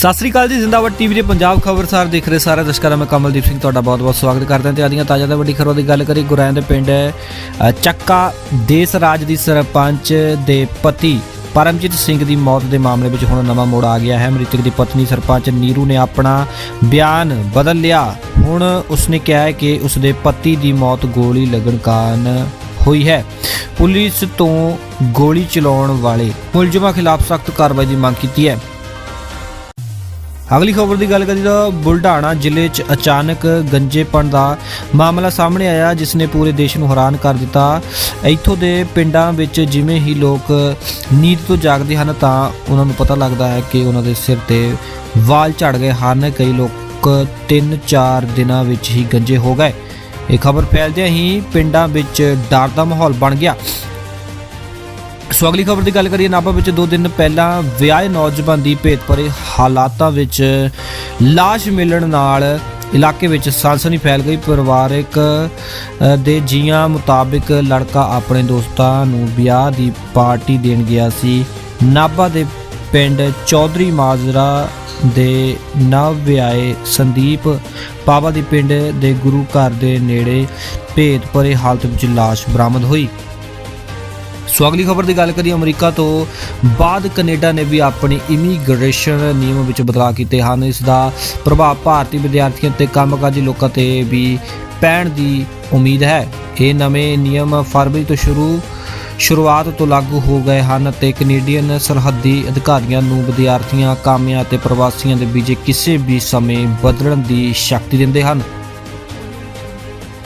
ਸਤਿ ਸ੍ਰੀ ਅਕਾਲ ਜੀ, ਜ਼ਿੰਦਾਬਾਦ ਟੀਵੀ ਦੇ ਪੰਜਾਬ ਖਬਰਸਾਰ ਦੇਖ ਰਹੇ ਸਾਰੇ ਦਰਸ਼ਕਾਂ ਦਾ ਮੈਂ ਕਮਲਦੀਪ ਸਿੰਘ, ਤੁਹਾਡਾ ਬਹੁਤ-ਬਹੁਤ ਸਵਾਗਤ ਕਰਦਾ ਹਾਂ ਤੇ ਆਦੀਆਂ ਤਾਜ਼ਾ ਤੇ ਵੱਡੀ ਖਬਰਾਂ ਦੀ ਗੱਲ ਕਰੀ ਗੁਰੈਂ ਦੇ ਪਿੰਡ ਚੱਕਾ ਦੇਸ ਰਾਜ ਦੀ ਸਰਪੰਚ ਦੇ ਪਤੀ ਪਰਮਜੀਤ ਸਿੰਘ ਦੀ ਮੌਤ ਦੇ ਮਾਮਲੇ ਵਿੱਚ ਹੁਣ ਨਵਾਂ ਮੋੜ ਆ ਗਿਆ ਹੈ। ਮ੍ਰਿਤਕ ਦੀ ਪਤਨੀ ਸਰਪੰਚ ਨੀਰੂ ਨੇ ਆਪਣਾ ਬਿਆਨ ਬਦਲ ਲਿਆ। ਹੁਣ ਉਸਨੇ ਕਿਹਾ ਹੈ ਕਿ ਉਸਦੇ ਪਤੀ ਦੀ ਮੌਤ ਗੋਲੀ ਲੱਗਣ ਕਾਰਨ ਹੋਈ ਹੈ। ਪੁਲਿਸ ਤੋਂ ਗੋਲੀ ਚਲਾਉਣ ਵਾਲੇ ਮੁਲਜ਼ਮਾਂ ਖਿਲਾਫ ਸਖਤ ਕਾਰਵਾਈ ਦੀ ਮੰਗ ਕੀਤੀ ਹੈ। ਅਗਲੀ ਖਬਰ ਦੀ ਗੱਲ ਕਰੀਏ ਤਾਂ ਬੁਲਢਾਣਾ ਜ਼ਿਲ੍ਹੇ 'ਚ ਅਚਾਨਕ ਗੰਜੇਪਣ ਦਾ ਮਾਮਲਾ ਸਾਹਮਣੇ ਆਇਆ ਜਿਸ ਨੇ ਪੂਰੇ ਦੇਸ਼ ਨੂੰ ਹੈਰਾਨ ਕਰ ਦਿੱਤਾ। ਇੱਥੋਂ ਦੇ ਪਿੰਡਾਂ ਵਿੱਚ ਜਿਵੇਂ ਹੀ ਲੋਕ ਨੀਂਦ ਤੋਂ ਜਾਗਦੇ ਹਨ ਤਾਂ ਉਹਨਾਂ ਨੂੰ ਪਤਾ ਲੱਗਦਾ ਹੈ ਕਿ ਉਹਨਾਂ ਦੇ ਸਿਰ ਤੇ ਵਾਲ ਝੜ ਗਏ ਹਨ। ਕਈ ਲੋਕ 3-4 ਦਿਨਾਂ ਵਿੱਚ ਹੀ ਗੰਜੇ ਹੋ ਗਏ। ਇਹ ਖਬਰ ਫੈਲਦਿਆਂ ਹੀ ਪਿੰਡਾਂ ਵਿੱਚ ਡਰ ਦਾ ਮਾਹੌਲ ਬਣ ਗਿਆ। ਸੋ ਅਗਲੀ ਖਬਰ ਦੀ ਗੱਲ ਕਰੀਏ, ਨਾਭਾ ਵਿੱਚ 2 ਦਿਨ ਪਹਿਲਾਂ ਵਿਆਹੇ ਨੌਜਵਾਨ ਦੀ ਭੇਤਭਰੇ ਹਾਲਾਤਾਂ ਵਿੱਚ ਲਾਸ਼ ਮਿਲਣ ਨਾਲ ਇਲਾਕੇ ਵਿੱਚ ਸਨਸਨੀ ਫੈਲ ਗਈ। ਪਰਿਵਾਰਕ ਦੇ ਜੀਆਂ ਮੁਤਾਬਿਕ ਲੜਕਾ ਆਪਣੇ ਦੋਸਤਾਂ ਨੂੰ ਵਿਆਹ ਦੀ ਪਾਰਟੀ ਦੇਣ ਗਿਆ ਸੀ। ਨਾਭਾ ਦੇ ਪਿੰਡ ਚੌਧਰੀ ਮਾਜਰਾ ਦੇ ਨਵ ਵਿਆਹੇ ਸੰਦੀਪ ਪਾਵਾ ਦੇ ਪਿੰਡ ਦੇ ਗੁਰੂ ਘਰ ਦੇ ਨੇੜੇ ਭੇਤ ਭਰੇ ਹਾਲਤ ਵਿੱਚ ਲਾਸ਼ ਬਰਾਮਦ ਹੋਈ। ਸੋ ਅਗਲੀ ਖਬਰ ਦੀ ਗੱਲ ਕਰੀਏ ਅਮਰੀਕਾ ਤੋਂ, ਬਾਅਦ ਕੈਨੇਡਾ ਨੇ ਵੀ ਆਪਣੀ ਇਮੀਗ੍ਰੇਸ਼ਨ ਨਿਯਮ ਵਿੱਚ ਬਦਲਾਅ ਕੀਤੇ ਹਨ। ਇਸ ਦਾ ਪ੍ਰਭਾਵ ਭਾਰਤੀ ਵਿਦਿਆਰਥੀਆਂ ਤੇ ਕੰਮਕਾਜੀ ਲੋਕਾਂ ਤੇ ਵੀ ਪੈਣ ਦੀ ਉਮੀਦ ਹੈ। ਇਹ ਨਵੇਂ ਨਿਯਮ ਫਰਵਰੀ ਤੋਂ ਸ਼ੁਰੂ, ਸ਼ੁਰੂਆਤ ਤੋਂ ਲਾਗੂ ਹੋ ਗਏ ਹਨ ਤੇ ਕੈਨੇਡੀਅਨ ਸਰਹੱਦੀ ਅਧਿਕਾਰੀਆਂ ਨੂੰ ਵਿਦਿਆਰਥੀਆਂ, ਕਾਮਿਆਂ ਅਤੇ ਪ੍ਰਵਾਸੀਆਂ ਦੇ ਵੀਜ਼ੇ ਕਿਸੇ ਵੀ ਸਮੇਂ ਬਦਲਣ ਦੀ ਸ਼ਕਤੀ ਦਿੰਦੇ ਹਨ।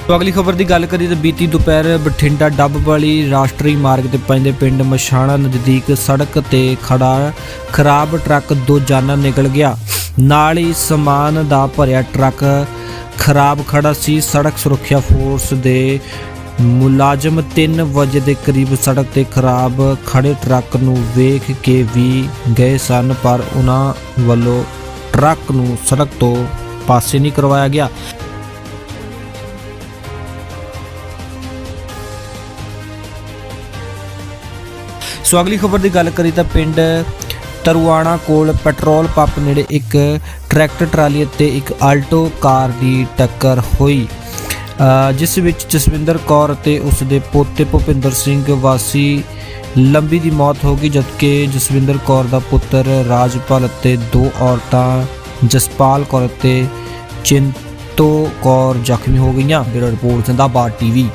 ਤੋ ਅਗਲੀ ਖਬਰ ਦੀ ਗੱਲ ਕਰੀਏ ਤਾਂ ਬੀਤੀ ਦੁਪਹਿਰ ਬਠਿੰਡਾ ਡੱਬ ਵਾਲੀ ਰਾਸ਼ਟਰੀ ਮਾਰਗ ਤੇ ਪੈਂਦੇ ਪਿੰਡ ਮਸ਼ਾਣਾ ਨਜ਼ਦੀਕ ਸੜਕ ਤੇ ਖੜਾ ਖਰਾਬ ਟਰੱਕ ਦੋ ਜਾਨਾਂ ਨਿਕਲ ਗਿਆ। ਨਾਲ ਹੀ ਸਮਾਨ ਦਾ ਭਰਿਆ ਟਰੱਕ ਖਰਾਬ ਖੜਾ ਸੀ। ਸੜਕ ਸੁਰੱਖਿਆ ਫੋਰਸ ਦੇ ਮੁਲਾਜ਼ਮ 3 ਵਜੇ ਦੇ ਕਰੀਬ ਸੜਕ ਤੇ ਖਰਾਬ ਖੜੇ ਟਰੱਕ ਨੂੰ ਵੇਖ ਕੇ ਵੀ ਗਏ ਸਨ, ਪਰ ਉਹਨਾਂ ਵੱਲੋਂ ਟਰੱਕ ਨੂੰ ਸੜਕ ਤੋਂ ਪਾਸੇ ਨਹੀਂ ਕਰਵਾਇਆ ਗਿਆ। ਸੋ ਅਗਲੀ ਖਬਰ ਦੀ ਗੱਲ ਕਰੀ ਤਾਂ ਪਿੰਡ ਤਰਵਾਣਾ ਕੋਲ ਪੈਟਰੋਲ ਪੰਪ ਨੇੜੇ ਇੱਕ ਟਰੈਕਟਰ ਟਰਾਲੀ ਅਤੇ ਇੱਕ ਆਲਟੋ ਕਾਰ ਦੀ ਟੱਕਰ ਹੋਈ। ਜਿਸ ਵਿੱਚ ਜਸਵਿੰਦਰ ਕੌਰ ਅਤੇ ਉਸ ਦੇ ਪੋਤੇ ਭੁਪਿੰਦਰ ਸਿੰਘ ਵਾਸੀ ਲੰਬੀ ਦੀ ਮੌਤ ਹੋ ਗਈ, ਜਦਕਿ ਜਸਵਿੰਦਰ ਕੌਰ ਦਾ ਪੁੱਤਰ ਰਾਜਪਾਲ ਅਤੇ ਦੋ ਔਰਤਾਂ ਜਸਪਾਲ ਕੌਰ ਅਤੇ ਚਿੰਤੋ ਕੌਰ ਜ਼ਖਮੀ ਹੋ ਗਈਆਂ। Bureau report, Zindabad TV.